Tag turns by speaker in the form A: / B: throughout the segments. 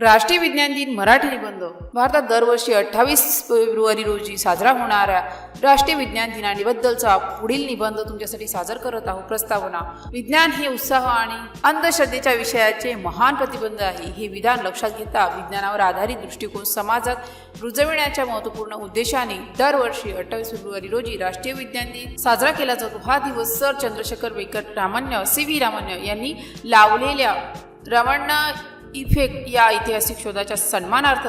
A: राष्ट्रीय विज्ञान दिन मराठी निबंध. भारतात दरवर्षी अठ्ठावीस फेब्रुवारी रोजी साजरा होणाऱ्या राष्ट्रीय विज्ञान दिनाबद्दलचा पुढील निबंध तुमच्यासाठी सादर करत आहोत. प्रस्तावना विज्ञान हे उत्साह आणि अंधश्रद्धेच्या विषयाचे महान प्रतिबंध आहे. हे विधान लक्षात घेता विज्ञानावर आधारित दृष्टिकोन समाजात रुजविण्याच्या महत्त्वपूर्ण उद्देशाने दरवर्षी अठ्ठावीस फेब्रुवारी रोजी राष्ट्रीय विज्ञान दिन साजरा केला जातो. हा दिवस sir Chandrashekhar Venkata Raman C V Raman यांनी लावलेल्या रमण्णा इफेक्ट या ऐतिहासिक शोधाच्या सन्मानार्थ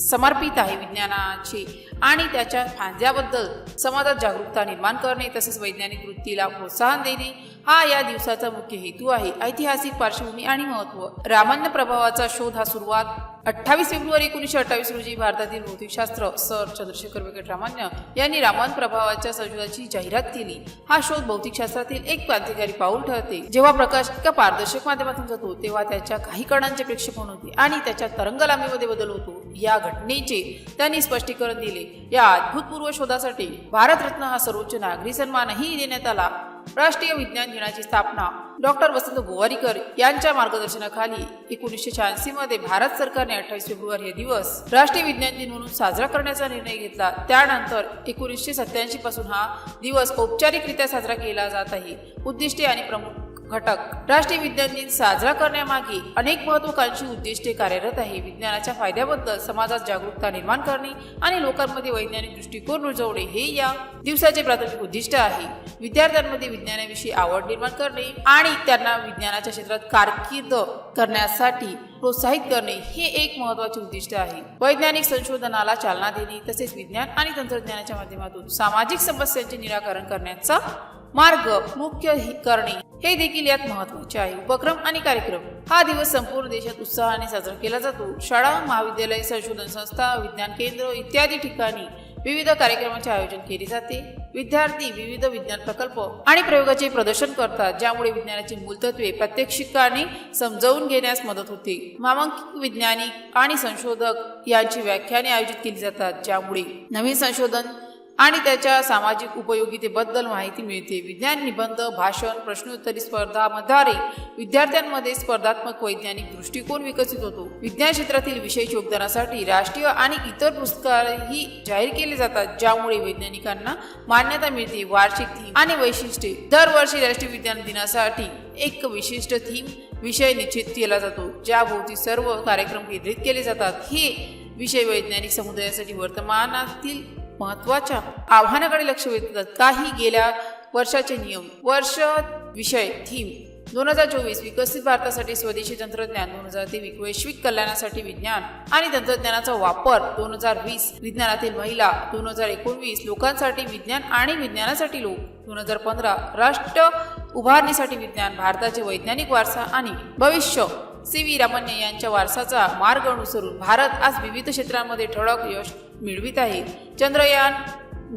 A: समर्पित आहे विज्ञानाची. आणि त्याच्या फायद्याबद्दल समाजात जागरूकता निर्माण करणे तसेच वैज्ञानिक वृत्तीला प्रोत्साहन देणे हा या दिवसाचा मुख्य हेतू आहे. ऐतिहासिक पार्श्वभूमी आणि महत्त्व रामान्य प्रभावाचा शोध हा सुरुवात अठ्ठावीस फेब्रुवारी एकोणीसशे अठ्ठावीस रोजी भारतातील भौतिकशास्त्र सर चंद्रशेखर वेंकटरामान्य यांनी रामान प्रभावाच्या संशोधनाची जाहिरात केली. हा शोध भौतिकशास्त्रातील एक क्रांतिकारी पाऊल ठरते. जेव्हा प्रकाश एका पारदर्शक माध्यमातून जातो तेव्हा त्याच्या काही कणांचे प्रेक्षेपण होते आणि त्याच्या तरंगलांबीमध्ये बदल होतो. या घटनेचे त्यांनी स्पष्टीकरण दिले. या अद्भुतपूर्व शोधासाठी भारतरत्न हा सर्वोच्च नागरी सन्मानही देण्यात आला. राष्ट्रीय विज्ञान दिनाची स्थापना डॉक्टर वसंत गोवारीकर यांच्या मार्गदर्शनाखाली एकोणीसशे शहाऐंशी मध्ये भारत सरकारने अठ्ठावीस फेब्रुवारी हे दिवस राष्ट्रीय विज्ञान दिन म्हणून साजरा करण्याचा निर्णय घेतला. त्यानंतर एकोणीसशे सत्याऐंशी पासून हा दिवस औपचारिकरित्या साजरा केला जात आहे. उद्दिष्टे आणि प्रमुख घटक. राष्ट्रीय विज्ञान दिन साजरा करण्यामागे अनेक महत्वाकांक्षी उद्दिष्टे कार्यरत आहे. विज्ञानाच्या फायद्याबद्दल समाजात जागरूकता निर्माण करणे आणि लोकांमध्ये वैज्ञानिक दृष्टिकोन रुजवणे हे या दिवसाचे प्राथमिक उद्दिष्ट आहे. विद्यार्थ्यांमध्ये विज्ञानाविषयी आवड निर्माण करणे आणि त्यांना विज्ञानाच्या क्षेत्रात कारकीर्द करण्यासाठी प्रोत्साहित करणे हे एक महत्त्वाचे उद्दिष्ट आहे. वैज्ञानिक संशोधनाला चालना देणे तसेच विज्ञान आणि तंत्रज्ञानाच्या माध्यमातून सामाजिक समस्यांचे निराकरण करण्याचा मार्ग मुख्य करणे हे देखील यात महत्त्वाचे आहे. उपक्रम आणि कार्यक्रम. हा दिवस संपूर्ण देशात उत्साहाने साजरा केला जातो. शाळा महाविद्यालय संशोधन संस्था विज्ञान केंद्र इत्यादी ठिकाणी विविध कार्यक्रमांचे आयोजन केले जाते. विद्यार्थी विविध विज्ञान प्रकल्प आणि प्रयोगाचे प्रदर्शन करतात ज्यामुळे विज्ञानाची मूलतत्वे प्रात्यक्षिकाने समजावून घेण्यास मदत होते. मामांकित वैज्ञानिक आणि संशोधक यांची व्याख्याने आयोजित केली जातात ज्यामुळे नवीन संशोधन आणि त्याच्या सामाजिक उपयोगितेबद्दल माहिती मिळते. विज्ञान निबंध भाषण प्रश्नोत्तरी स्पर्धामध्ये विद्यार्थ्यांमध्ये स्पर्धात्मक वैज्ञानिक दृष्टिकोन विकसित होतो. विज्ञान क्षेत्रातील विशेष योगदानासाठी राष्ट्रीय आणि इतर पुरस्कारही जाहीर केले जातात ज्यामुळे वैज्ञानिकांना मान्यता मिळते. वार्षिक थीम आणि वैशिष्ट्ये. दरवर्षी राष्ट्रीय विज्ञान दिनासाठी एक विशिष्ट थीम विषय निश्चित केला जातो ज्याभोवती सर्व कार्यक्रम केंद्रित केले जातात. हे विषय वैज्ञानिक समुदायासाठी वर्तमानातील महत्त्वाच्या आव्हानाकडे लक्ष वेधतात. काही गेल्या वर्षाचे नियम वर्ष विषय थीम दोन हजार चोवीस विकसित भारतासाठी स्वदेशी तंत्रज्ञान दोन हजार तेवीस वैश्विक कल्याणासाठी विज्ञान आणि तंत्रज्ञानाचा वापर दोन हजार वीस विज्ञानातील महिला दोन हजार एकोणवीस लोकांसाठी विज्ञान आणि विज्ञानासाठी लोक दोन हजार पंधरा राष्ट्र उभारणीसाठी विज्ञान भारताचे वैज्ञानिक वारसा आणि भविष्य. सी व्ही रामण्य यांच्या वारसाचा मार्ग अनुसरून भारत आज विविध क्षेत्रांमध्ये ठळक यश मिळवित आहे चंद्रयान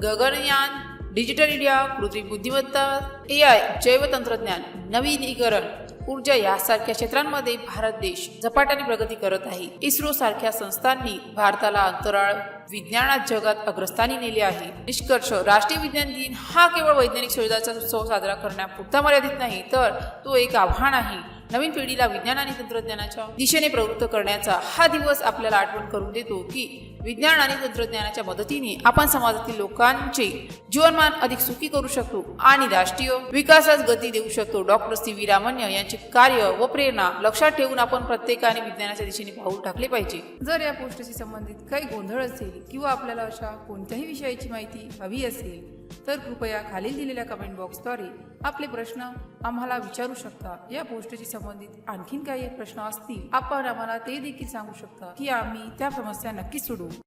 A: गगनयान डिजिटल इंडिया कृत्रिम बुद्धिमत्ता ए आय जैवतंत्रज्ञान नवीनीकरण ऊर्जा यासारख्या क्षेत्रांमध्ये भारत देश झपाट्याने प्रगती करत आहे. इस्रो सारख्या संस्थांनी भारताला अंतराळ विज्ञानात जगात अग्रस्थानी नेले आहे. निष्कर्ष राष्ट्रीय विज्ञान दिन हा केवळ वैज्ञानिक शोधाचा उत्सव साजरा करण्यापुरता मर्यादित नाही तर तो एक आव्हान आहे. नवीन पिढीला विज्ञान आणि तंत्रज्ञानाच्या दिशेने प्रवृत्त करण्याचा हा दिवस आपल्याला आठवण करून देतो की विज्ञान आणि तंत्रज्ञानाच्या मदतीने आपण समाजातील लोकांचे जीवनमान अधिक सुखी करू शकतो आणि राष्ट्रीय विकासास गती देऊ शकतो. Doctor C. व्ही. रामण्य यांचे कार्य व प्रेरणा लक्षात ठेवून आपण प्रत्येकाने विज्ञानाच्या दिशेने पाऊल टाकले पाहिजे.
B: जर या पोस्टशी संबंधित काही गोंधळ असेल किंवा आपल्याला अशा कोणत्याही विषयाची माहिती हवी असेल तर कृपया खालील दिलेल्या कमेंट बॉक्सद्वारे आपले प्रश्न आम्हाला विचारू शकता. या पोस्टशी संबंधित आणखीन काही प्रश्न असतील आपण आम्हाला ते देखील सांगू शकता की आम्ही त्या समस्या नक्की सोडवू.